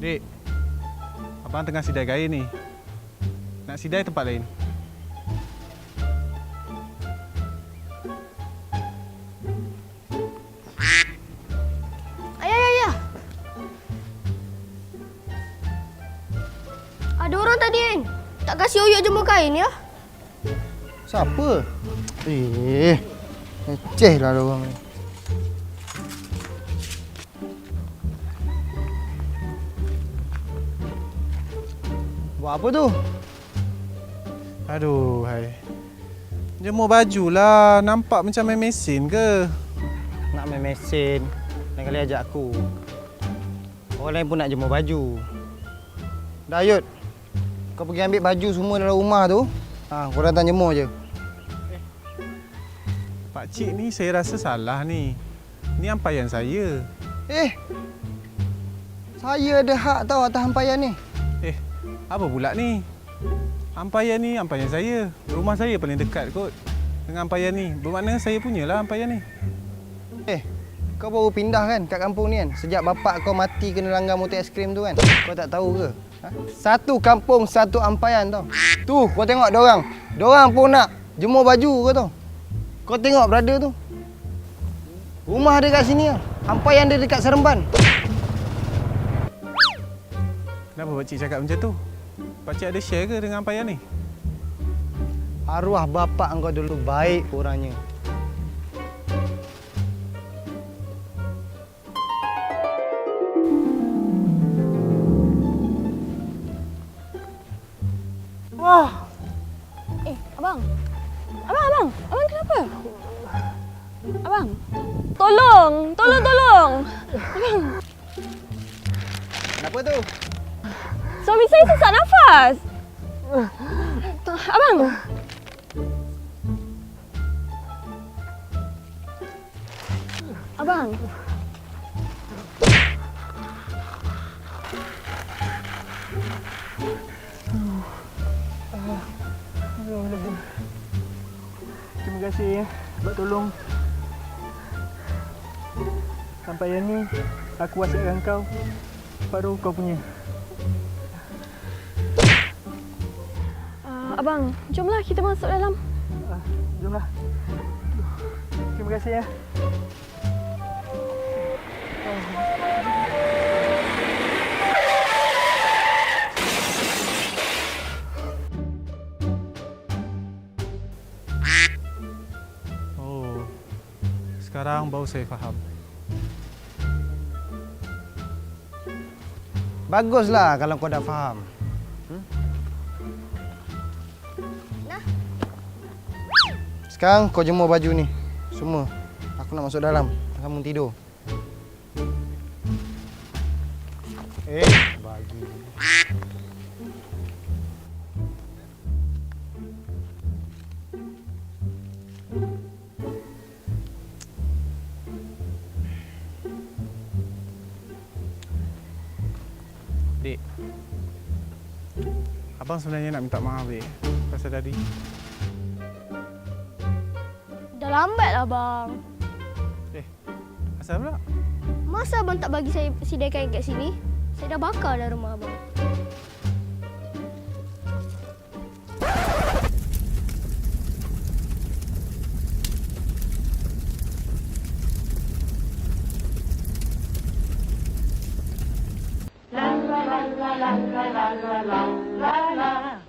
Dek, abang tengah sidai kain ni. Nak sidai tempat lain. Ayah, ayah, ayah. Ada orang tadi kan? Tak kasih Oyok jemur kain ya? Siapa? Eh, leceh lah ada orang ni. Buat apa tu? Aduh, hai. Jemur baju lah. Nampak macam main mesin ke? Nak main mesin. Lain kali ajak aku. Orang lain pun nak jemur baju. Dayut, kau pergi ambil baju semua dalam rumah tu. Ha, kau datang jemur je. Pak Cik ni saya rasa salah ni. Ni ampayan saya. Eh, saya ada hak tahu atas hampaian ni. Eh, apa pula ni? Ampayan ni ampayan saya. Rumah saya paling dekat kot dengan ampayan ni. Bermakna saya punyalah ampayan ni. Eh, kau baru pindah kan kat kampung ni kan? Sejak bapak kau mati kena langgar motor aiskrim tu kan? Kau tak tahu ke? Ha? Satu kampung, satu ampayan tau. Tu, kau tengok dorang. Dorang pun nak jemur baju kau tau. Kau tengok brother tu. Rumah dia kat sini. Ampayan dia dekat Seremban. Kenapa Pak Cik cakap macam tu? Pak Cik ada share ke dengan ampayan ni? Arwah bapak kau dulu baik orangnya. Eh, abang. Abang, abang. Abang kenapa? Abang. Tolong, tolong, tolong. Kenapa tu? Suami saya sesak nafas. Abang. Abang. Terima kasih ya sebab tolong. Sampai yang ni aku wasiatkan kau baru kau punya. Abang, jomlah kita masuk dalam. Ah, jomlah. Terima kasih ya. Oh, sekarang baru saya faham. Baguslah kalau kau dah faham. Sekarang kau jemur baju ni. Semua. Aku nak masuk dalam. Kamu tidur. Eh, bagi. Dek. Abang sebenarnya nak minta maaf dek. Pasal tadi. Dah lambat lah bang. Eh, asal pula? Masa abang tak bagi saya sidai kain kat sini? Saya dah bakar dah rumah abang. la la la la la la la la la la